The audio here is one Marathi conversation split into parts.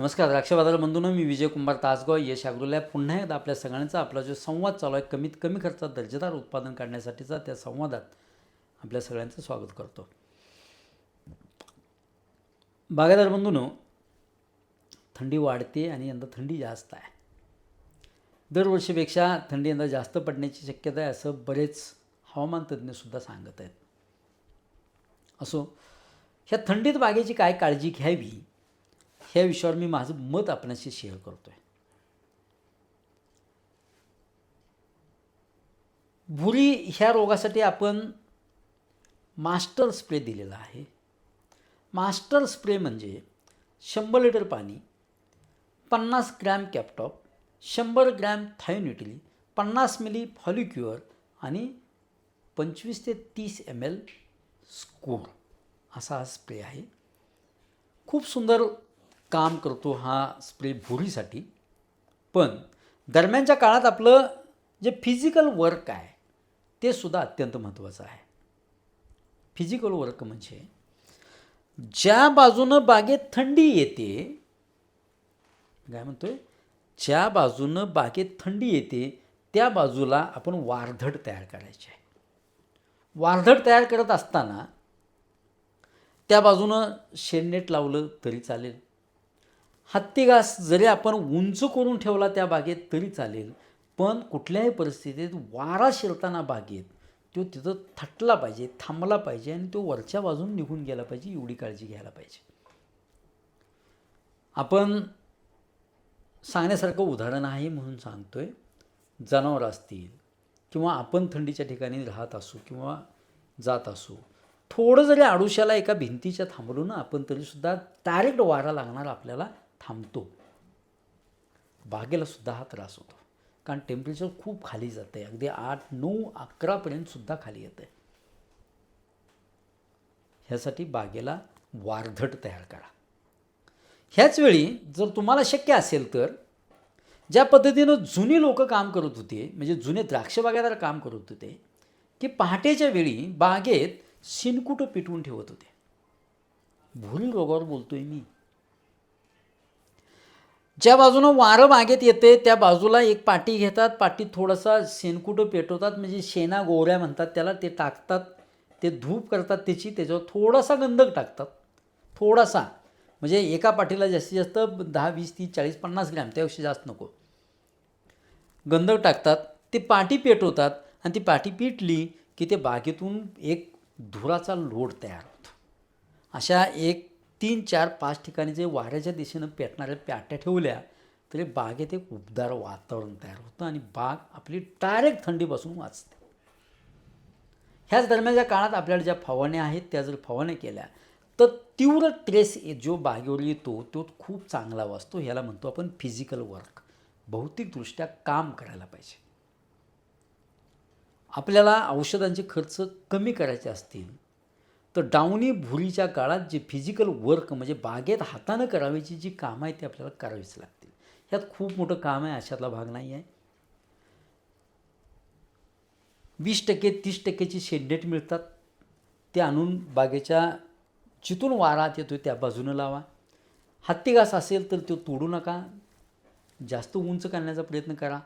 नमस्कार द्राक्ष बाजार बंधूंनो मी विजय कुंभार तासगाव यश ॲग्रोलॅब पुन्हा एकदा आपल्या सगळ्यांचा आपला जो संवाद चालू आहे कमीत कमी खर्चात दर्जेदार उत्पादन काढण्यासाठीचा त्या संवादात आपल्या सगळ्यांचं स्वागत करतो. बागायदार बंधूंनो थंडी वाढते आणि यंदा थंडी जास्त आहे. दरवर्षीपेक्षा थंडी यंदा जास्त पडण्याची शक्यता आहे असं बरेच हवामान तज्ज्ञसुद्धा सांगत आहेत. असो ह्या थंडीत बागेची काय काळजी घ्यावी? ह्या विषयावर मी माझं मत आपल्याशी शेअर करतो आहे भुरी ह्या रोगासाठी आपण मास्टर स्प्रे दिलेला आहे. मास्टर स्प्रे म्हणजे शंभर लिटर पाणी पन्नास ग्रॅम कॅपटॉप शंभर ग्रॅम थायोनिटली पन्नास मिली फॉलिक्युअर आणि पंचवीस ते तीस एम एल स्कोर असा हा स्प्रे आहे. खूप सुंदर काम करतो हा स्प्रे भुरीसाठी. पण दरम्यानच्या काळात आपलं जे फिजिकल वर्क आहे ते सुद्धा अत्यंत महत्त्वाचं आहे. फिजिकल वर्क म्हणजे ज्या बाजूनं बागेत थंडी येते काय म्हणतो आहे ज्या बाजूनं बागेत थंडी येते त्या बाजूला आपण वारधड तयार करायची आहे. वारधड तयार करत असताना त्या बाजूनं शेडनेट लावलं तरी चालेल. हत्तीघास जरी आपण उंच करून ठेवला त्या बागेत तरी चालेल पण कुठल्याही परिस्थितीत वारा शिरताना बागेत तो तिथं थटला पाहिजे थांबला पाहिजे आणि तो वरच्या बाजून निघून गेला पाहिजे एवढी काळजी घ्यायला पाहिजे. आपण सांगण्यासारखं उदाहरण आहे म्हणून सांगतोय जनावर असतील किंवा आपण थंडीच्या ठिकाणी राहत असू किंवा जात असू थोडं जरी आडुशाला एका भिंतीच्या थांबलो ना आपण तरीसुद्धा डायरेक्ट वारा लागणार आपल्याला थांबतो. बागेलासुद्धा हा त्रास होतो. कारण टेम्परेचर खूप खाली जातं आहे अगदी आठ नऊ अकरापर्यंतसुद्धा खाली येतं आहे ह्यासाठी बागेला वारधट तयार करा. ह्याच वेळी जर तुम्हाला शक्य असेल तर ज्या पद्धतीनं जुनी लोक काम करत होते म्हणजे जुने द्राक्ष काम करत होते की पहाटेच्या वेळी बागेत शिनकुटं पिटवून ठेवत होते. भूल रोगावर बोलतोय मी. ज्या बाजूनं वारं बागेत येते त्या बाजूला एक पाटी घेतात पाटीत थोडासा शेणकुटं पेटवतात म्हणजे शेणा गोऱ्या म्हणतात त्याला ते टाकतात ते धूप करतात त्याची त्याच्यावर थोडासा गंधक टाकतात. थोडासा. म्हणजे एका पाठीला जास्तीत जास्त दहा वीस तीस चाळीस पन्नास ग्रॅम त्यापेक्षा जास्त नको. गंधक टाकतात ते पाटी पेटवतात आणि ती पाटी पेटली की ते बागेतून एक धुराचा लोड तयार होतो. अशा एक तीन चार पाच ठिकाणी जे वाऱ्याच्या दिशेनं पेटणाऱ्या प्याट्या ठेवल्या तरी बागेत एक उबदार वातावरण तयार होतं आणि बाग आपली डायरेक्ट थंडीपासून वाचते. ह्याच दरम्यानच्या काळात आपल्याला ज्या फवारण्या आहेत त्या जर फवारण्या केल्या तर तीव्र ट्रेस जो बागेवर येतो तो खूप चांगला वाचतो. ह्याला म्हणतो आपण फिजिकल वर्क भौतिकदृष्ट्या काम करायला पाहिजे. आपल्याला औषधांचे खर्च कमी करायचे असतील तर डावणी भुरीच्या काळात जे फिजिकल वर्क म्हणजे बागेत हातानं करावीची जी कामं आहेत ती आपल्याला करावीच लागतील. ह्यात खूप मोठं काम आहे अशातला भाग नाही आहे. वीस टक्के तीस टक्केची शेडनेट मिळतात. ते आणून बागेच्या जिथून वारात येतो त्या बाजूनं लावा. हत्तीघास असेल तर तो तोडू नका. जास्त उंच करण्याचा प्रयत्न करा.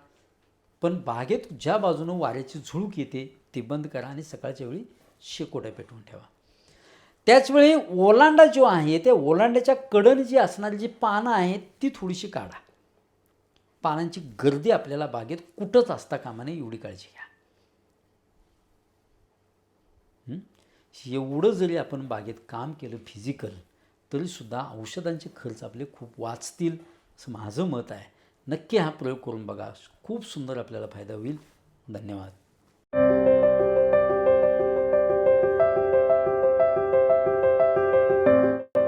पण बागेत ज्या बाजूनं वाऱ्याची झुळूक येते ते बंद करा आणि सकाळच्या वेळी शेकोट्या पेटवून ठेवा. त्याचवेळी ओलांडा जो आहे त्या ओलांड्याच्या कडन जी असणारी जी पानं आहेत ती थोडीशी काढा. पानांची गर्दी आपल्याला बागेत कुठंच असता कामा नये एवढी काळजी घ्या. एवढं जरी आपण बागेत काम केलं फिजिकल तरीसुद्धा औषधांचे खर्च आपले खूप वाचतील असं माझं मत आहे. नक्की हा प्रयोग करून बघा. खूप सुंदर आपल्याला फायदा होईल. धन्यवाद.